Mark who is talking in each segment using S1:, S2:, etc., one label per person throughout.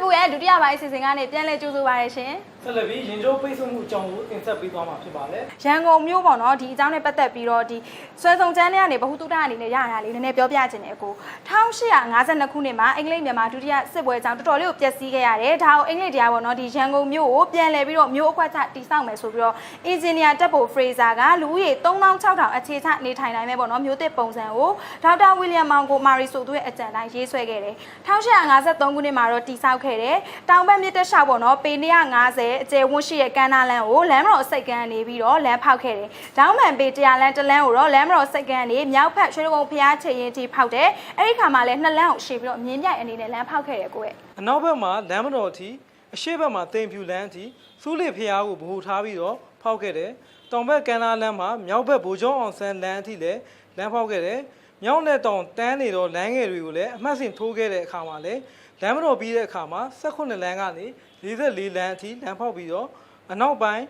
S1: စ်ဘူးရဲ့ဒုတိယပိုင်းအစီအစဉ်ကနေပြန်လည်ကြိုဆိုပါရရှင်
S2: ဆက်လက်ပြီးရင်ကျိုးပိတ်ဆို့မှုအကြောင်းကိုတင်ဆက်ပေးသွားမှာဖြစ်ပါတယ်
S1: ရန်ကုန်မြို့ပေါ့နော်ဒီအကြောင်းနဲ့ပတ်သက်ပြီးတော့ဒီဆွဲဆောင်ချမ်းထဲကနေဘ ഹു တုတအနေနဲ့ရရလေးနည်းနည်းပြောပြခြင်းတယ်ကို1852ခုနှစ်မှာအင်္ဂလိပ်မြန်မာဒုတိယစစ်ပွဲအကြောင်းတော်တော်လေးကိုပျက်စီးခဲ့ရတယ်ဒါကိုအင်္ဂလိပ်တရားပေါ့နော်ဒီရန်ကုန်မြို့ကိုပြန်လည်ပြီးတော့မြို့အကွက်ချတိစောက်မယ်ဆိုပြီးတော့အင်ဂျင်နီယာတက်ဖို့ဖရေးဇာကလူဦးရေ3600အခြေချနေထိုင်နိုင်မယ်ပေါ့နော်မြို့သစ်ပုံစံကိုဒေါက်တာဝီလျံမောင်ကိုမာရီဆိုသူရဲ့အကြံတိုင်းရေးဆွဲခဲ့တယ်1853ခုနှစ်မှာတော့တိစောက်ခဲ့တယ်တောင်ဘက်မြစ်တက်လျှောက်ပေါ့နော်ပေ150အကျယ်ဝန်းရှိရဲ့ကမ်းနားလမ်းကိုလမ်းမတော်စိတ်ကမ်းနေပြီးတော့လမ်းဖောက်ခဲ့တယ်ဒေါင်းမှန်ပေ100လမ်းတစ်လမ်းကိုတော့လမ်းမတော်စိတ်ကမ်းနေမြောက်ဖက်ရွှေကုန်းဖျားချေရင်တီဖောက်တယ်အဲ့ဒီခါမှာလည်းနှစ်လမ်းကိုရှေ့ပြီးတော့မြင်းပြိုင်အနေနဲ့လမ်းဖောက်ခဲ့တယ်ကိုယ့်ရဲ့
S2: အနောက်ဘက်မှာလမ်းမတော်အထိအရှေ့ဘက်မှာတင်ဖြူလမ်းအထိစူးလေဖျားကိုဗဟိုထားပြီးတော့ဖောက်ခဲ့တယ်တောင်ဘက်ကန်နာလမ်းမှာမြောက်ဘက်ဗိုလ်ချုပ်အောင်ဆန်းလမ်းအထိလည်းလမ်းဖောက်ခဲ့တယ် မြောက်နဲ့တောင်တန်းနေတော့လမ်းငယ်တွေကိုလည်းအမှတ်စဉ်ထိုးခဲ့တဲ့အခါမှာလည်းလမ်းမတော်ပြီးတဲ့အခါမှာ18လမ်းကနေ44လမ်းအထိလမ်းဖောက်ပြီးတော့အနောက်ပိုင်း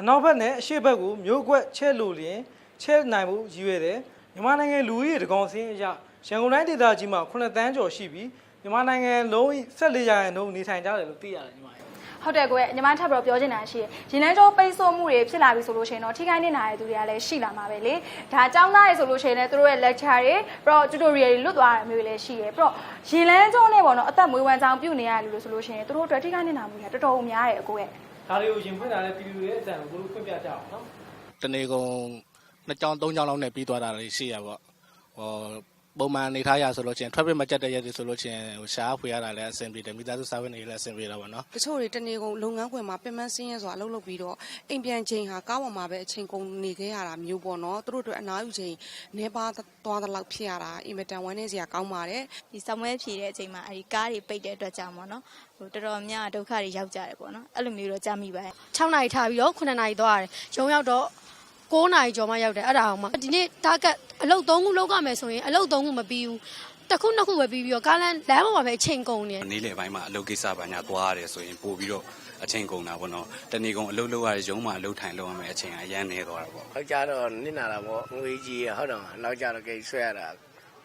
S2: အနောက်ဘက်နဲ့အရှေ့ဘက်ကိုမြို့ကွက်ချဲ့လို့လျင်ချဲ့နိုင်မှုရည်ရွယ်တယ်မြန်မာနိုင်ငံလူဦးရေတကောင်စင်းအရရန်ကုန်တိုင်းဒေသကြီးမှာ9တန်းကျော်ရှိပြီးမြန်မာနိုင်ငံလုံး14ရာခိုင်နှုန်းနေထိုင်ကြတယ်လို့သိရတယ်ညီမကြီး
S1: ဟုတ်တယ်ကိုယ့်ရဲ့ညီမထပ်ပြီးတော့ပြောချင်တာရှိတယ်။ရင်လန်းကျောပိတ်ဆို့မှုတွေဖြစ်လာပြီဆိုလို့ရှိရင်တော့ထိခိုက်နေနိုင်တဲ့သူတွေကလည်းရှိလာမှာပဲလေ။ဒါအကြောင်းသားတွေဆိုလို့ရှိရင်လည်းသူတို့ရဲ့ lecture တွေပြီးတော့ tutorial တွေလွတ်သွားတာမျိုးတွေလည်းရှိရယ်။ပြီးတော့ရင်လန်းကျောနဲ့ပေါ့နော်အသက်မွေးဝမ်းကြောင်းပြုနေရလူလို့ဆိုလို့ရှိရင်သူတို့အတွက်ထိခိုက်နေနိုင်မှုတွေတော်တော်များတယ်ကိုယ့်ရဲ့
S2: ဒါတွေကိုရင်ဖွင့်လာတဲ့ပြည်သူတွေရဲ့အတန်ကိုဘယ်လိုဖွင့်ပြကြအောင်နော်
S3: တနေကုန်နှစ်ကြောင်းသုံးကြောင်းလောက်နဲ့ပြီးသွားတာတွေရှိရပေါ့ဟော ပုံမှန်နေထားရဆိုလို့ချင်း traffic မကြက်တဲ့ရက်တွေဆိုလို့ချင်းဟိုရှားဖွေရတာလည်းအဆင်ပြေတယ်မိသားစုစာဝင်တွေလည်းအဆင်ပြေတာပေါ့နော်
S4: တချို့တွေတနေကုန်လုပ်ငန်းခွင်မှာပင်ပန်းစင်းရဲစွာအလုပ်လုပ်ပြီးတော့အိမ်ပြန်ချိန်ဟာကားပေါ်မှာပဲအချိန်ကုန်နေခဲ့ရတာမျိုးပေါ့နော်သူတို့တို့အနားယူချိန်နေပါသွားတဲ့လောက်ဖြစ်ရတာအင်မတန်ဝမ်းနေစရာကောင်းပါတယ်
S5: ဒီဆောင်းမဲဖြည့်တဲ့အချိန်မှာအဲဒီကားတွေပိတ်တဲ့အတွက်ကြောင့်ပေါ့နော်ဟိုတော်တော်များဒုက္ခတွေရောက်ကြတယ်ပေါ့နော်အဲ့လိုမျိုးတော့ကြားမိပါတယ်
S6: 6နာရီထားပြီးတော့9နာရီသွားရတယ်ရုံရောက်တော့ 9နာရီကျော်မှရောက်တယ်အဲ့ဒါအောင်မှဒီနေ့ target အလုပ်3ခုလောက်ရမယ်ဆိုရင်အလုပ်3ခုမပြီးဘူးတစ်ခုနှစ်ခုပဲပြီးပြီးတော့ကားလမ်းလမ်းပေါ်မှာပဲအချိန်ကုန်နေတယ်
S7: နေ့လယ်ပိုင်းမှာအလုပ်ကိစ္စဘာညာသွားရတယ်ဆိုရင်ပို့ပြီးတော့အချိန်ကုန်တာပေါ့နော်တနေ့ကုန်အလုပ်လုပ်ရတဲ့ရုံးမှာအလုပ်ထိုင်လုပ်ရမယ်အချိန်ကအရန်နေသွားတာပေါ့
S8: နောက်ကြတော့နစ်နာတာပေါ့ငွေကြီးရဟုတ်တယ်မလားနောက်ကြတော့ကိဆွဲရတာ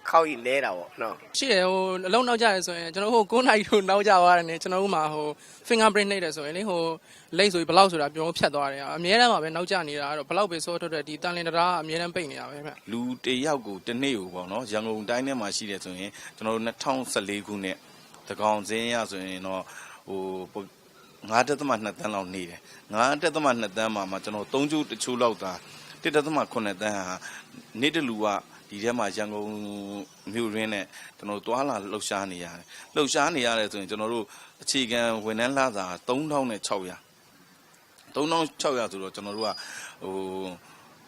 S8: ခောက်ရင်လဲတာပေါ့နော်
S9: ရှိတယ်ဟိုအလုံးနောက်ကြရဲဆိုရင်ကျွန်တော်တို့ဟို9နာရီထိုနောက်ကြသွားတယ်ねကျွန်တော်တို့မှာဟို fingerprint နှိပ်တယ်ဆိုရင်လေဟိုလိတ်ဆိုပြီးဘယ်လောက်ဆိုတာပြောဖြတ်သွားတယ်အများတန်းမှာပဲနောက်ကြနေတာကတော့ဘယ်လောက်ပဲစောထွက်တဲ့ဒီတန်လင်တရားအများတန်းပိတ်နေတာပဲဗျ
S10: လူတစ်ယောက်ကိုတစ်နေ့ကိုပေါ့နော်ရန်ကုန်တိုင်းထဲမှာရှိတယ်ဆိုရင်ကျွန်တော်တို့2014ခုနှစ်တကောင်စင်းရဆိုရင်တော့ဟို9တက်သမ2တန်းလောက်နေတယ်9တက်သမ2တန်းမှာမှကျွန်တော်3ကျိုးတချို့လောက်သာ1တက်သမ9တန်းဟာနေ့တလူက ဒီထဲမှာရန်ကုန်မြို့ရင်းနဲ့ကျွန်တော်တို့တွာလာလှုပ်ရှားနေရတယ်လှုပ်ရှားနေရတယ်ဆိုရင်ကျွန်တော်တို့အခြေခံဝန်ထမ်းလာတာ3600 3600ဆိုတော့ကျွန်တော်တို့ကဟို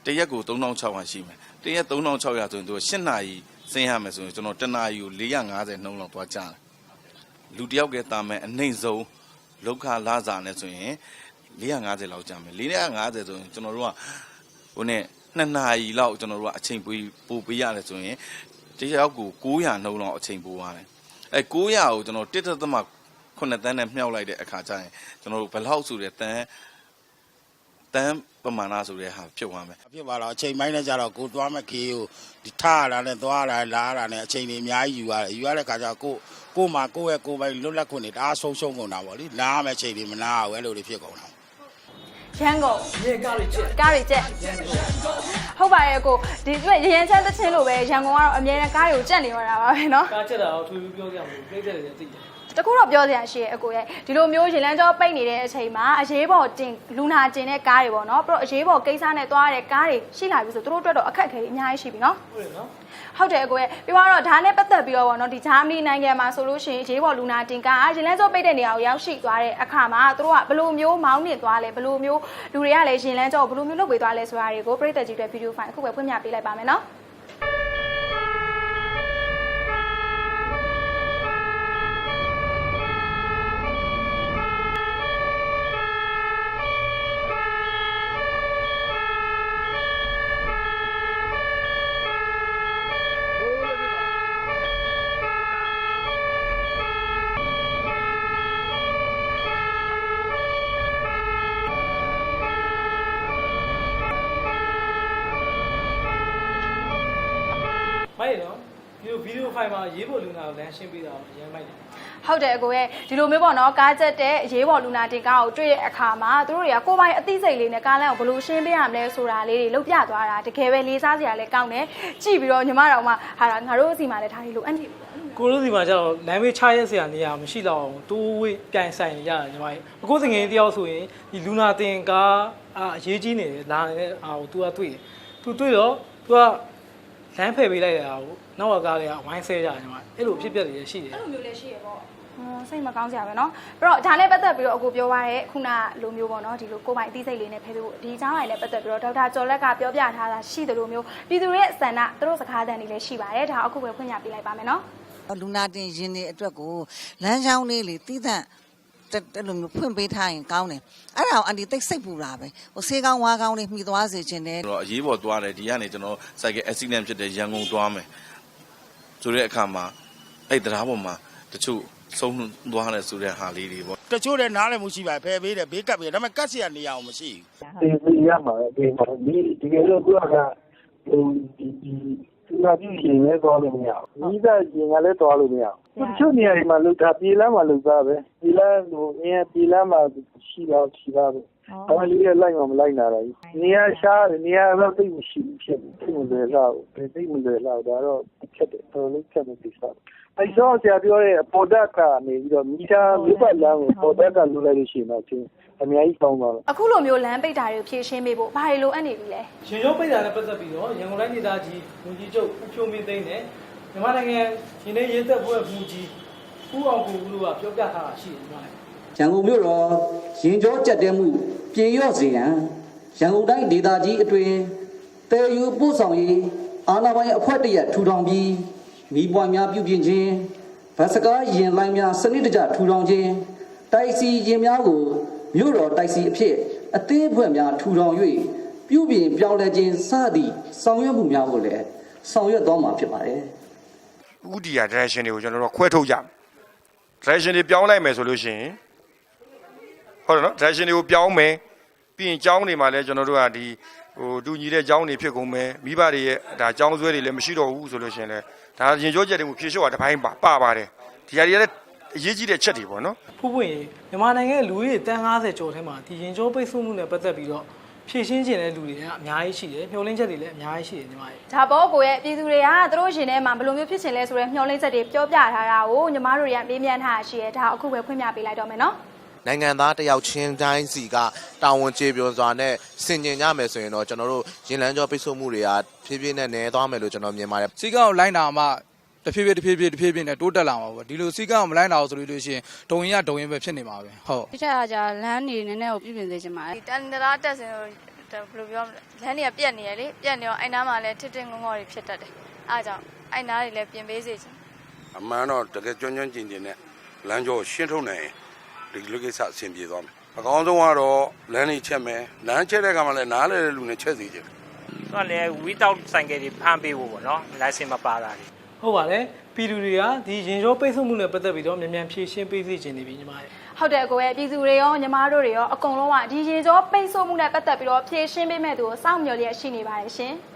S10: တရက်ကို3600ရှိမယ်တရက်3600ဆိုရင်သူ8နာရီဆင်းရမယ်ဆိုရင်ကျွန်တော်တနာရီကို450နှုန်းလောက်သွားကြတယ်လူတယောက်ကတာမယ်အနှိမ့်ဆုံးလောက်ခလာစာနဲ့ဆိုရင်450လောက်ကြာမယ်450ဆိုရင်ကျွန်တော်တို့ကဟိုနဲ့ 2နာရီလောက်ကျွန်တော်တို့ကအချိန်ပိုပိုပေးရတယ်ဆိုရင်တယောက်ကို900နှုန်းလောက်အချိန်ပိုရတယ်အဲ900ကိုကျွန်တော်တစ်သက်သမ9တန်းနဲ့မြှောက်လိုက်တဲ့အခါကျရင်ကျွန်တော်တို့ဘယ်လောက်ဆိုတဲ့တန်းတန်းပမာဏဆိုတဲ့ဟာဖြစ်သွားမယ်
S8: ဖြစ်ပါတော့အချိန်ပိုင်းနဲ့ကြတော့ကိုသွားမဲ့ခေးကိုဒီထားရတာနဲ့သွားရတာလာရတာနဲ့အချိန်တွေအများကြီးယူရတယ်ယူရတဲ့ခါကျတော့ကိုကိုမှကိုရဲ့ကိုပိုင်းလွတ်လပ်ခွင့်တွေတအားဆုံးရှုံးကုန်တာပေါ့လေနားမဲ့ချိန်တွေမနာဘူးအဲ့လိုတွေဖြစ်ကုန်တာ
S1: ရန်ကုန်
S2: မြေကားတွေချက်
S1: ကားတွေကြက်ဟုတ်ပါရဲ့ကိုဒီအတွက်ရရင်ချမ်းသချင်းလိုပဲရန်ကုန်ကတော့အများနဲ့ကားတွေကိုကြက်နေရတာပါပဲเนาะ
S2: ကားချက်တာတော့ထွေထွေပြောကြမလို့ပြိတ္တတွေလည်းသိတယ်
S1: တခုတော့ပြောစရာရှိရဲ့အကိုရဲ့ဒီလိုမျိုးရင်လန်းကျောပိတ်နေတဲ့အချိန်မှာအရေးပေါ်တင်လူနာတင်တဲ့ကားတွေပေါ့နော်ပြီးတော့အရေးပေါ်ကိစ္စနဲ့သွားရတဲ့ကားတွေရှိလာပြီဆိုသူတို့အတွက်တော့အခက်အခဲတွေအများကြီးရှိပြီနော်
S2: ဟုတ်တယ်နော်
S1: ဟုတ်တယ်အကိုရဲ့ပြီးတော့ဒါနဲ့ပတ်သက်ပြီးတော့ပေါ့နော်ဒီဂျာမနီနိုင်ငံမှာဆိုလို့ရှိရင်အရေးပေါ်လူနာတင်ကားရင်လန်းကျောပိတ်တဲ့နေရာကိုရောက်ရှိသွားတဲ့အခါမှာသူတို့ကဘယ်လိုမျိုးမောင်းနှင်သွားလဲဘယ်လိုမျိုးလူတွေကလည်းရင်လန်းကျောကိုဘယ်လိုမျိုးလုပ်ပေးသွားလဲဆိုတာတွေကိုပြည်သက်ကြီးတွေဗီဒီယိုဖိုင်အခုပဲဖွင့်ပြပေးလိုက်ပါမယ်နော်
S2: မိုက်နော်ဒီလိုဗီဒီယိုဖိုင်မှာရေးဖို့လူနာကိုလမ်းရှင်းပေးတာကိုအရင်မိုက်တယ်
S1: ဟ ဟုတ်တယ်အကိုရဲ့ဒီလိုမျိုးပေါ့နော်ကားချက်တဲ့ရေးပေါ်လူနာတင်ကားကိုတွေ့တဲ့အခါမှာသူတို့တွေကကိုယ်ပိုင်အသိစိတ်လေးနဲ့ကားလမ်းကိုဘယ်လိုရှင်းပေးရမလဲဆိုတာလေးတွေလုပ်ပြသွားတာတကယ်ပဲလေးစားစရာလည်းကောင်းတယ်ကြည့်ပြီးတော့ညီမတော်မှဟာငါတို့အစီမှာလည်းဒါလေးလိုအပ်နေပြီ
S2: ကိုလိုစီမှာကျတော့လမ်းမေးချရက်စရာနေရာမရှိတော့အောင်တိုးဝေးပြိုင်ဆိုင်နေရတယ်ညီမကြီးအခုစငယ်တယောက်ဆိုရင်ဒီလူနာတင်ကားအာအရေးကြီးနေတယ်လာနေတဲ့အာကို तू ကတွေ့တယ် तू တွေ့တော့ तू က လမ်းဖယ်ပေးလိုက်တာကိုနောက်ကကားတွေကဝိုင်းဆဲကြတယ်ညီမအဲ့လိုဖြစ်ပျက်တွေရှိတယ်
S1: အဲ့လိုမျိုးလည်းရှိရပေါ့ဟောစိတ်မကောင်းစရာပဲเนาะအဲ့တော့ဒါနဲ့ပတ်သက်ပြီးတော့အကိုပြောရတဲ့ခုနလိုမျိုးပေါ့เนาะဒီလိုကိုယ်ပိုင်အသိစိတ်လေးနဲ့ဖယ်ပေးဖို့ဒီအကြောင်းအရာနဲ့ပတ်သက်ပြီးတော့ဒေါက်တာကျော်လက်ကပြောပြထားတာရှိတယ်လို့မျိုးပြည်သူတွေရဲ့ဆန္ဒသူတို့စကားသံတွေလည်းရှိပါတယ်ဒါအခုပဲဖွင့်ပြပေးလိုက်ပါမယ်เนาะ
S11: လူနာတင်ရင်တွေအတွက်ကိုလမ်းကြောင်းလေးလေတီးသန့်တက် အဲ့လိုမျိုးဖွင့်ပေးထားရင်ကောင်းတယ်အဲ့ဒါကိုအန်တီတိတ်စိတ်ပူတာပဲဟိုဆေးကောင်းဝါးကောင်းလေးမှီသွားစေခြင်းနဲ့
S10: ကျွန်တော်အရေးပေါ်သွားတယ်ဒီကနေကျွန်တော် cycle accident ဖြစ်တဲ့ရန်ကုန်သွားမယ်ဆိုတဲ့အခါမှာအဲ့တရားပေါ်မှာတချို့ဆုံးသွားတယ်ဆိုတဲ့ဟာလေးတွေပေါ့
S8: တချို့လည်းနားလည်းမရှိပါဖယ်ပေးတယ်ဘေးကပ်ပေးတယ်ဒါပေမဲ့ကတ်စီရနေရအောင်မရှိဘူး
S12: ဒီဒီရမှာဒီမှာဒီဒီကလေးကဟိုဒီဒီ သူကပြည့်ရင်လည်းသွားလို့မရဘူးမိသားရင်ကလည်းသွားလို့မရဘူးတချို့နေရာတွေမှာလောက်တာပြည်လမ်းမှာလောက်တာပဲပြည်လမ်းဟိုအင်းပြည်လမ်းမှာရှိတော့ရှိပါပဲ အဲ့ဒါလေးလိုက်မှမလိုက်နာတော့ဘူးနေရာရှားနေရာတော့သိမရှိဘူးဖြစ်တယ်သိမလွယ်တော့သိမလွယ်တော့ဒါတော့ဖြစ်တယ်တော်လေးဖြစ်နေပြီစားအဲ့တော့ဆရာပြောတဲ့ပေါ်ဒတ်ကနေပြီးတော့မိသားမိဘလမ်းကိုပေါ်ဒတ်ကလူလိုက်လို့ရှိရင်တော့ချင်းအများကြီးကောင်းသွားတယ်
S1: အခုလိုမျိုးလမ်းပိတ်တာတွေကိုဖြေရှင်းပေးဖို့ဘာတွေလိုအပ်နေပြီလဲ
S2: ရှင်ရုံးပိတ်တာနဲ့ပတ်သက်ပြီးတော့ရန်ကုန်တိုင်းဒေသကြီးဝန်ကြီးချုပ်ဦးဖြိုးမင်းသိန်းနဲ့မြန်မာနိုင်ငံရင်းနှီးရေးသက်ဖွဲ့မှုကြီးဦးအောင်ကိုဦးတို့ကပြောပြထားတာရှိတယ်ညီမလေး
S13: ရန်ကုန်မြို့တော်ရင်ကျောကြက်တဲမှုပြေလျော့စေရန်ရန်ကုန်တိုင်းဒေသကြီးအတွင်းတည်ယူပို့ဆောင်ရေးအာဏာပိုင်အဖွဲ့တရက်ထူထောင်ပြီးမိပွားများပြုပြင်ခြင်းဗတ်စကားရင်လိုင်းများစနစ်တကျထူထောင်ခြင်းတိုက်စီရင်များကိုမြို့တော်တိုက်စီအဖြစ်အသေးအဖွဲများထူထောင်၍ပြုပြင်ပြောင်းလဲခြင်းစသည့်ဆောင်ရွက်မှုများကိုလည်းဆောင်ရွက်သွားမှာဖြစ်ပါတယ်
S14: ဥတီယာ direction တွေကိုကျွန်တော်တို့ခွဲထုတ်ကြမယ် direction တွေပြောင်းလိုက်မယ်ဆိုလို့ရှိရင် ဟုတ်တယ်နော် direction တွေကိုပြောင်းမယ်ပြီးရင်ကျောင်းတွေမှာလည်းကျွန်တော်တို့ကဒီဟိုတူညီတဲ့ကျောင်းတွေဖြစ်ကုန်မယ်မိဘတွေရဲ့ဒါကျောင်းဆွဲတွေလည်းမရှိတော့ဘူးဆိုလို့ရှိရင်လည်းဒါရင်ကြောချက်တွေကိုဖြေလျှော့တာတစ်ပိုင်းပါပါပါတယ်ဒီဟာတွေကလည်းအရေးကြီးတဲ့ချက်တွေပေါ့နော်
S2: ဖူးပွင့်မြန်မာနိုင်ငံရဲ့လူဦးရေတန်း90ကျော်ထဲမှာဒီရင်ကျောပိတ်ဆို့မှုနဲ့ပတ်သက်ပြီးတော့ဖြည့်ရှင်းခြင်းတဲ့လူတွေကအများကြီးရှိတယ်မျှော်လင့်ချက်တွေလည်းအများကြီးရှိတယ်ညီမကြီး
S1: ဒါပေါ့ကိုရဲ့ပြည်သူတွေကသူတို့ရှင်ထဲမှာဘယ်လိုမျိုးဖြစ်ချင်လဲဆိုတဲ့မျှော်လင့်ချက်တွေပြောပြထားတာကိုညီမတို့တွေကမေးမြန်းထားတာရှိရဲဒါအခုပဲဖွင့်ပြပေးလိုက်တော့မယ်နော်
S15: နိုင်ငံသားတယောက်ချင်းတိုင်းစီကတာဝန်ကျေပွန်စွာနဲ့ဆင်ကျင်ကြမယ်ဆိုရင်တော့ကျွန်တော်တို့ရင်လန်းကြောပိတ်ဆို့မှုတွေကဖြည်းဖြည်းနဲ့နည်းသွားမယ်လို့ကျွန်တော်မြင်ပါတယ်
S9: စီကောက်ကိုလိုက်နာမှတဖြည်းဖြည်းတဖြည်းဖြည်းတဖြည်းဖြည်းနဲ့တိုးတက်လာမှာပေါ့ဒီလိုစီကောက်ကိုမလိုက်နာအောင်ဆိုလို့ရှိရင်ဒုံရင်ကဒုံရင်ပဲဖြစ်နေမှာပဲဟုတ်
S6: ဒီထက်ကကြာလမ်းနေနည်းနည်းကိုပြပြင်စေချင်ပါတယ်
S5: ဒီတန်တရာတက်စင်လို့ဘယ်လိုပြောမလဲလမ်းတွေကပြက်နေရလေပြက်နေတော့အိုင်နာမှာလည်းထစ်ထစ်ငုံငေါတွေဖြစ်တတ်တယ်အားကြောင့်အိုင်နာတွေလည်းပြင်ပေးစေချင်
S16: အမှန်တော့တကယ်ကြွန့်ကြွန့်ကျင်ကျင်နဲ့လမ်းကြောရှင်းထုတ်နိုင်ရင် ဒီလူကိစ္စအဆင်ပြေသွားမယ်အကောင်းဆုံးကတော့လမ်းလေးချက်မယ်လမ်းချက်တဲ့ကမှလည်းနားလေတဲ့လူနဲ့ချက်စီခြင်း
S17: သူကလည်း without ဆိုင်ကယ်တွေဖမ်းပေးဖို့ပေါ့နော် license မပါတာတွေ
S2: ဟုတ်ပါတယ်ပြည်သူတွေကဒီရင်ကျောပိတ်ဆို့မှုနဲ့ပတ်သက်ပြီးတော့မြန်မြန်ဖြည့်ရှင်းပေးစေချင်နေပြီညီမကြီး
S1: ဟုတ်တယ်ကိုရဲ့ပြည်သူတွေရောညီမတို့တွေရောအကုန်လုံးကဒီရေကျောပိတ်ဆို့မှုနဲ့ပတ်သက်ပြီးတော့ဖြေရှင်းပေးမဲ့သူကိုစောင့်မျှော်လျက်ရှိနေပါတယ်ရှင်။